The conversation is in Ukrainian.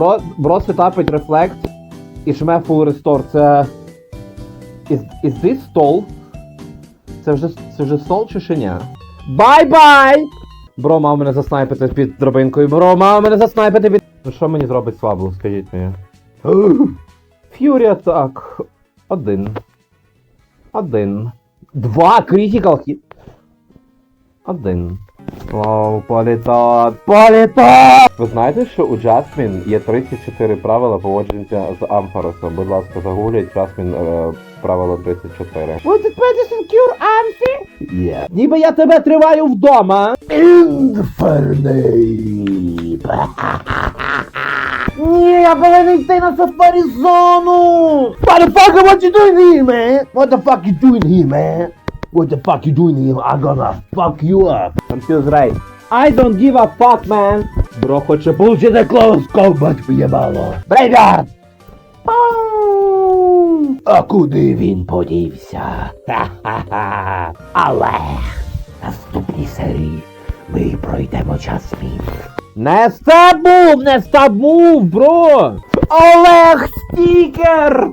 Бро, бро сетапить рефлект і жме full restore. Це. Is, is this stall? Це вже, це вже стол чи ще ні? Бай-бай! Бро мав мене заснайпити під дробинкою. Бро мав мене заснайпити під. Ну що мені зробить слабу, скажіть мені. Ф'юрі атак. Один. Один. Два критикал хіт. Один. Вау, політот! Політот! Ви знаєте, що у Джасмін є 34 правила поводження з Амфоросом? Будь ласка, загугліть Джасмін е, правило 34. Would it medicine cure Амфі? Yeah. Ніби я тебе триваю вдома. Інфернейп. Ні, я повинен йти на сафарі зону! Motherfucker, what you doing here, man? What the fuck you doing here, man? What the fuck you doing here? I'm gonna fuck you up. Feels right. I don't give a fuck, man. Бро хоче получити close combat поєбало. Брейгард! А куди він подівся? Ха-ха-ха. Але наступній серії ми пройдемо час змін. Не стабув, не стабув, бро! Олег Стікер!